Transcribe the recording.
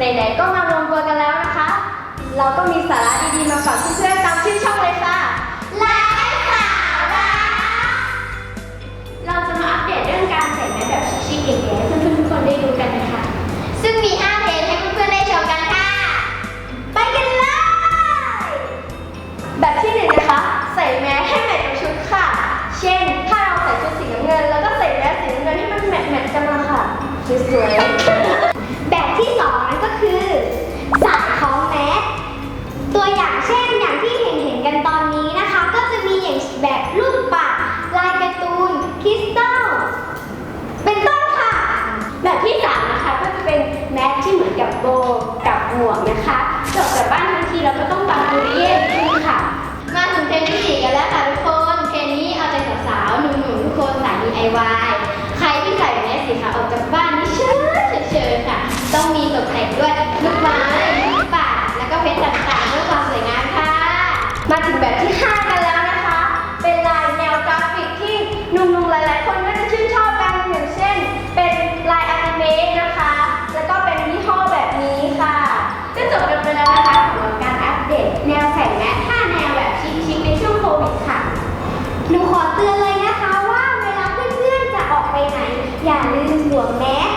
ไหนๆก็มารวมตัวกันแล้วนะคะ เราก็มีสาระดีๆมาฝากเพื่อนๆตามชื่อช่องเลยค่ะไลฟ์สาระเราจะมาอัปเดตเรื่องการใส่แมสแบบชิคๆเก๋ๆให้เพื่อนๆทุกคนได้ดูกันนะคะ ซึ่งมี5เพลงให้เพื่อนๆได้ชมกันค่ะ ไปกันเลย แบบที่หนึ่งนะคะ ใส่แมสให้แมทกับชุดค่ะ เช่น ถ้าเราใส่ชุดสีน้ำเงิน แล้วก็ใส่แมสสีน้ำเงินให้มันแมทแมทกันมาค่ะสวยๆ ที่เหมือนกับโบกับหมวกนะคะจบจากบ้านทันทีเราก็ต้องบังบูริเย่นิดนึงค่ะ มาถึงเทรนด์ที่สี่กันแล้วค่ะทุกคนเทรนด์นี้เอาใจสาวๆหนุ่มๆทุกคนสาย DIY หนูขอเตือนเลยนะคะว่าเวลาเพื่อนๆจะออกไปไหน อย่าลืมสวมแมส